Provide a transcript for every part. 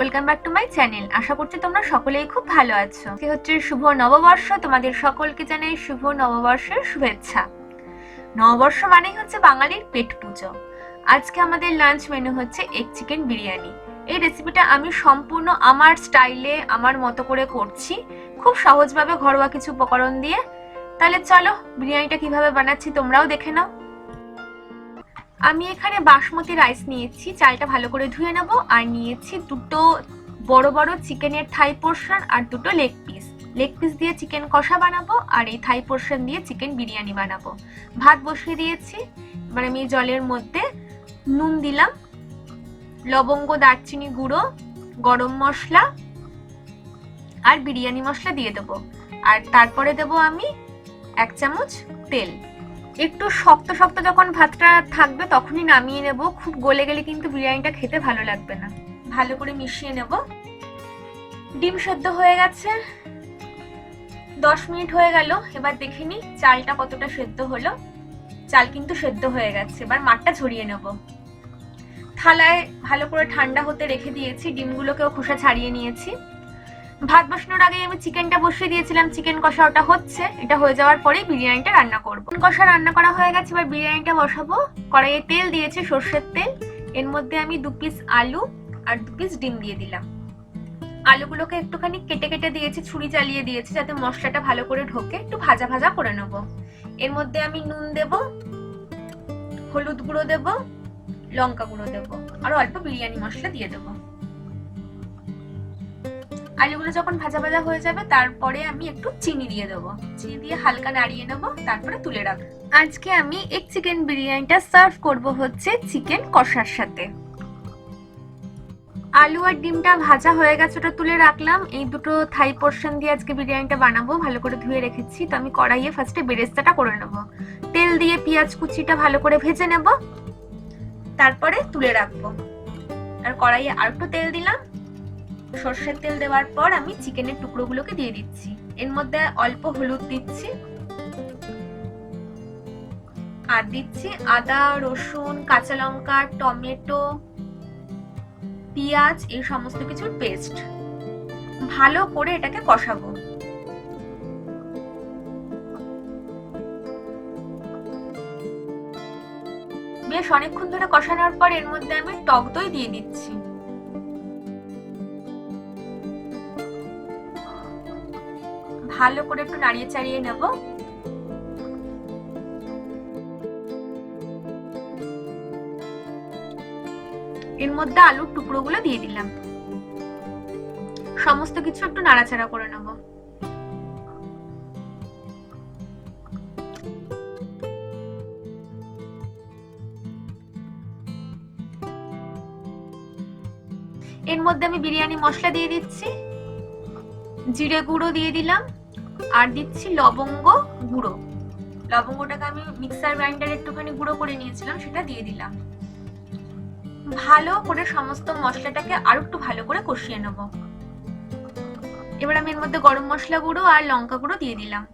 Welcome back to my channel আশা করছি তোমরা সকলেই খুব ভালো আছো। আজকে হচ্ছে শুভ নববর্ষ, তোমাদের সকলকে জানাই শুভ নববর্ষের শুভেচ্ছা। নববর্ষ মানেই হচ্ছে বাঙালির পেট পুজো। আজকে আমাদের লাঞ্চ মেনু হচ্ছে এগ চিকেন বিরিয়ানি। এই রেসিপিটা আমি সম্পূর্ণ আমার স্টাইলে আমার মতো করে করছি। খুব সহজভাবে ঘরোয়া কিছু উপকরণ দিয়ে। তাহলে চলো, বিরিয়ানিটা কীভাবে বানাচ্ছি তোমরাও দেখে নাও। আমি এখানে বাসমতি রাইস নিয়েছি, চালটা ভালো করে ধুয়ে নেব, আর নিয়েছি দুটো বড় বড় চিকেনের থাই পোর্শন আর দুটো লেগ পিস লেগ পিস দিয়ে চিকেন কষা বানাবো, আর এই থাই পোর্শন দিয়ে চিকেন বিরিয়ানি বানাবো। ভাত বসিয়ে দিয়েছি, এবার আমি জলের মধ্যে নুন দিলাম, লবঙ্গ, দারচিনি গুঁড়ো, গরম মশলা আর বিরিয়ানি মশলা দিয়ে দেবো। আর তারপরে দেবো আমি এক চামচ তেল। একটু শক্ত শক্ত যখন ভাতটা থাকবে তখনই নামিয়ে নেব। খুব গলে গেলে কিন্তু বিরিয়ানিটা খেতে ভালো লাগবে না। ভালো করে মিশিয়ে নেব। ডিম সেদ্ধ হয়ে গেছে। দশ মিনিট হয়ে গেল। এবার দেখে নি চালটা কতটা সেদ্ধ হলো। চাল কিন্তু সেদ্ধ হয়ে গেছে। এবার মাঠটা ঝরিয়ে নেব। থালায় ভালো করে ঠান্ডা হতে রেখে দিয়েছি। ডিমগুলোকেও খোসা ছাড়িয়ে নিয়েছি। ভাত বসানোর আগে আমি চিকেনটা বসিয়ে দিয়েছিলাম। চিকেন কষা ওটা হচ্ছে। এটা হয়ে যাওয়ার পরেই বিরিয়ানিটা রান্না করব। কষা রান্না করা হয়ে গেছে। এবার বিরিয়ানিটা বসাবো। কড়াইয়ে তেল দিয়েছি সর্ষের তেল। এর মধ্যে আমি দু পিস আলু আর দু পিস ডিম দিয়ে দিলাম। আলুগুলোকে একটুখানি কেটে কেটে দিয়েছি। ছুরি চালিয়ে দিয়েছি যাতে মশলাটা ভালো করে ঢোকে। একটু ভাজা ভাজা করে নেব। এর মধ্যে আমি নুন দেব, হলুদ গুঁড়ো দেব, লঙ্কা গুঁড়ো দেব। আর অল্প বিরিয়ানি মশলা দিয়ে দেবো। আলুগুলো যখন ভাজা ভাজা হয়ে যাবে, তারপরে আমি একটু চিনি দিয়ে দেবো। চিনি দিয়ে হালকা নাড়িয়ে নেব, তারপরে তুলে রাখব। আজকে আমি এক চিকেন বিরিয়ানিটা সার্ভ করব হচ্ছে চিকেন কষার সাথে। আলু আর ডিমটা ভাজা হয়ে গেছে, ওটা তুলে রাখলাম। এই দুটো থাই পোর্শন দিয়ে আজকে বিরিয়ানিটা বানাবো, ভালো করে ধুয়ে রেখেছি। তো আমি কড়াইয়ে ফার্স্টে বেরেস্তাটা করে নেব। তেল দিয়ে পেঁয়াজ কুচিটা ভালো করে ভেজে নেব। তারপরে তুলে রাখব। আর কড়াইয়ে আর একটু তেল দিলাম। সর্ষের তেল দেওয়ার পর আমি চিকেনের টুকরোগুলোকে দিয়ে দিচ্ছি। এর মধ্যে অল্প হলুদ দিচ্ছি। আর দিচ্ছি আদা, রসুন, কাঁচা লঙ্কা, টমেটো, পেঁয়াজ, এই সমস্ত কিছুর পেস্ট। ভালো করে এটাকে কষাবো। বেশ, অনেকক্ষণ ধরে কষানোর পর এর মধ্যে আমি টক দই দিয়ে দিচ্ছি। ভালো করে একটু নাড়িয়ে চাড়িয়ে নেব। এর মধ্যে আলুর টুকরোগুলো দিয়ে দিলাম। সমস্ত কিছু একটু নাড়াচাড়া করে নেব। এর মধ্যে আমি বিরিয়ানি মশলা দিয়ে দিচ্ছি। জিরে গুঁড়ো দিয়ে দিলাম। আর দিচ্ছি লবঙ্গ গুঁড়ো। লবঙ্গটাকে আমি মিক্সার গ্রাইন্ডারে একটুখানি গুঁড়ো করে নিয়েছিলাম, সেটা দিয়ে দিলাম। ভালো করে সমস্ত মশলাটাকে আরও একটু ভালো করে কষিয়ে নেব। এবার আমি এর মধ্যে গরম মশলা গুঁড়ো আর লঙ্কা গুঁড়ো দিয়ে দিলাম।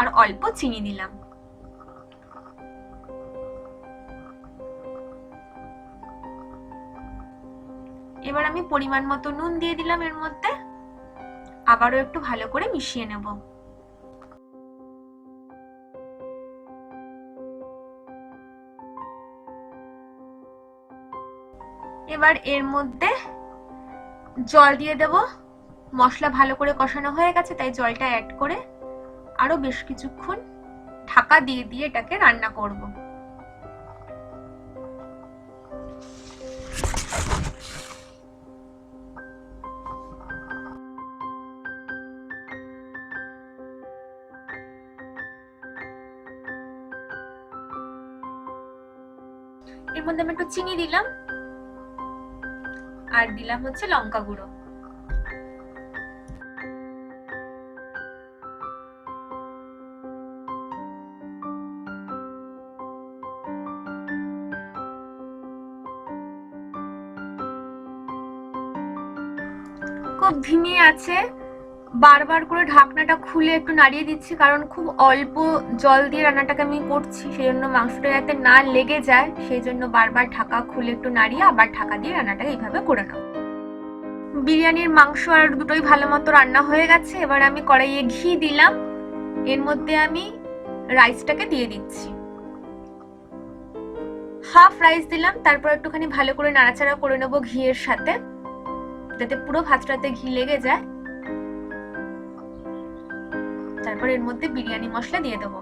আর অল্প চিনি দিলাম। এবার আমি পরিমাণ মতো নুন দিয়ে দিলাম এর মধ্যে। আবারও একটু ভালো করে মিশিয়ে নেব। এবার এর মধ্যে জল দিয়ে দেব। মশলা ভালো করে কষানো হয়ে গেছে, তাই জলটা অ্যাড করে আরও বেশ কিছুক্ষণ ঢাকা দিয়ে দিয়ে এটাকে রান্না করব। এর মধ্যে আমি একটু চিনি দিলাম। আর দিলাম হচ্ছে লঙ্কা গুঁড়ো। খুব ধিমে আছে। বারবার করে ঢাকনাটা খুলে একটু নাড়িয়ে দিচ্ছি, কারণ খুব অল্প জল দিয়ে রান্নাটাকে আমি করছি সেই জন্য মাংসটা যাতে না লেগে যায় সেই জন্য বারবার ঢাকা খুলে একটু নাড়িয়ে আবার ঢাকা দিয়ে রান্নাটাকে এইভাবে করে নাও। বিরিয়ানির মাংস আর দুটোই ভালো মতো রান্না হয়ে গেছে, এবার আমি কড়াইয়ে ঘি দিলাম, এর মধ্যে আমি রাইসটাকে দিয়ে দিচ্ছি। হাফ রাইস দিলাম, তারপর একটুখানি ভালো করে নাড়াচাড়া করে নেব ঘিয়ের সাথে, যাতে পুরো ভাতটাতে ঘি লেগে যায়। তারপর এর মধ্যে বিরিয়ানি মশলা দিয়ে দেবো।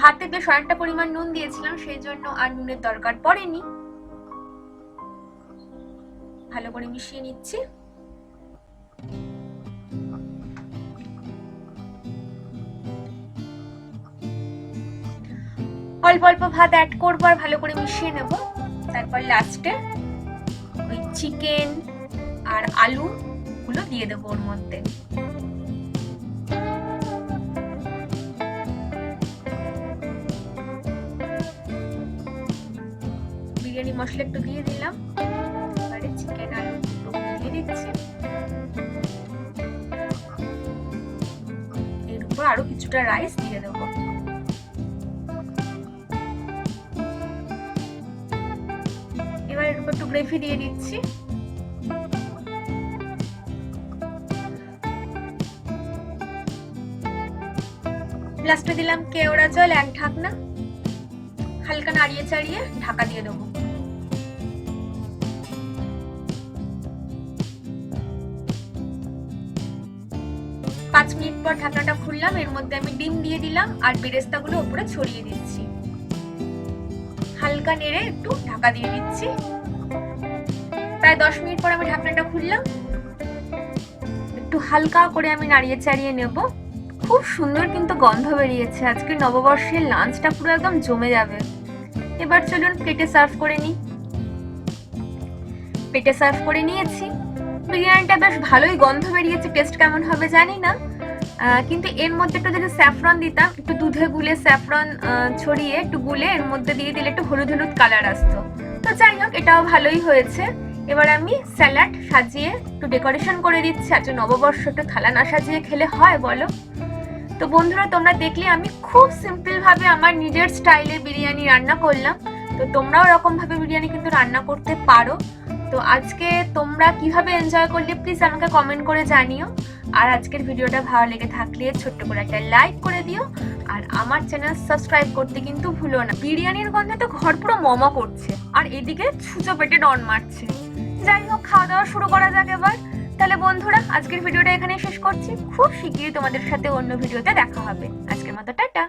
ভাতে বেশ অনেকটা পরিমাণ নুন দিয়েছিলাম, সেই জন্য আর নুনের দরকার পড়েনি। ভালো করে মিশিয়ে নিচ্ছি। অল্প অল্প ভাত অ্যাড করব আর ভালো করে মিশিয়ে নেব। তারপর লাস্টে ওই চিকেন আর আলু গুলো দিয়ে দেবো ওর মধ্যে। বিরিয়ানি মশলা একটু দিয়ে দিলাম। এবারে চিকেন আলু দিয়ে দিচ্ছি। এর উপর আরও কিছুটা রাইস দিয়ে দেবো। এবার এর উপর একটু গ্রেভি দিয়ে দিচ্ছি। লাস্টে দিলাম কেওড়া জল এক ঢাকনা। হালকা নাড়িয়ে চাড়িয়ে ঢাকা দিয়ে দেবো। পাঁচ মিনিট পর ঢাকনাটা খুললাম, এর মধ্যে আমি ডিম দিয়ে দিলাম আর বেরেস্তাগুলো উপরে ছড়িয়ে দিচ্ছি। হালকা নেড়ে একটু ঢাকা দিয়ে দিচ্ছি। প্রায় দশ মিনিট পর আমি ঢাকনাটা খুললাম। একটু হালকা করে আমি নাড়িয়ে চাড়িয়ে নেব। খুব সুন্দর কিন্তু গন্ধ বেরিয়েছে। আজকে নববর্ষের লাঞ্চটা পুরো একদম জমে যাবে। এবার চলুন প্লেটে সার্ভ করে নিই। প্লেটে সার্ভ করে নিয়েছি। বিরিয়ানিটা বেশ ভালোই গন্ধ বেরিয়েছে। টেস্ট কেমন হবে জানি না। কিন্তু এর মধ্যে একটু যদি স্যাফরন দিতাম, একটু দুধে গুলে স্যাফরন ছড়িয়ে একটু গুলে এর মধ্যে দিয়ে দিলে একটু হলুদ হলুদ কালার আসতো। তো যাই হোক, এটাও ভালোই হয়েছে। এবার আমি স্যালাড সাজিয়ে একটু ডেকোরেশন করে দিচ্ছি। আজকে নববর্ষ একটু থালা না সাজিয়ে খেলে হয়, বলো? তো বন্ধুরা, তোমরা দেখলে আমি খুব সিম্পল ভাবে আমার নিজের স্টাইলে বিরিয়ানি রান্না করলাম। তো তোমরাও এরকম ভাবে বিরিয়ানি কিন্তু রান্না করতে পারো। তো আজকে তোমরা কীভাবে এনজয় করলে প্লিজ আমাকে কমেন্ট করে জানিও। আর আজকের ভিডিওটা ভালো লেগে থাকলে ছোট্ট করে একটা লাইক করে দিও। আর আমার চ্যানেল সাবস্ক্রাইব করতে কিন্তু ভুলো না। বিরিয়ানির গন্ধে তো ঘর পুরো মমা করছে, আর এদিকে ছুঁচো পেটে ডন মারছে। যাই হোক, খাওয়া দাওয়া শুরু করা যাক এবার। তাহলে বন্ধুরা, আজকের ভিডিওটা এখানে শেষ করছি। খুব শিগগিরই তোমাদের সাথে অন্য ভিডিওতে দেখা হবে। আজকের মতো টাটা।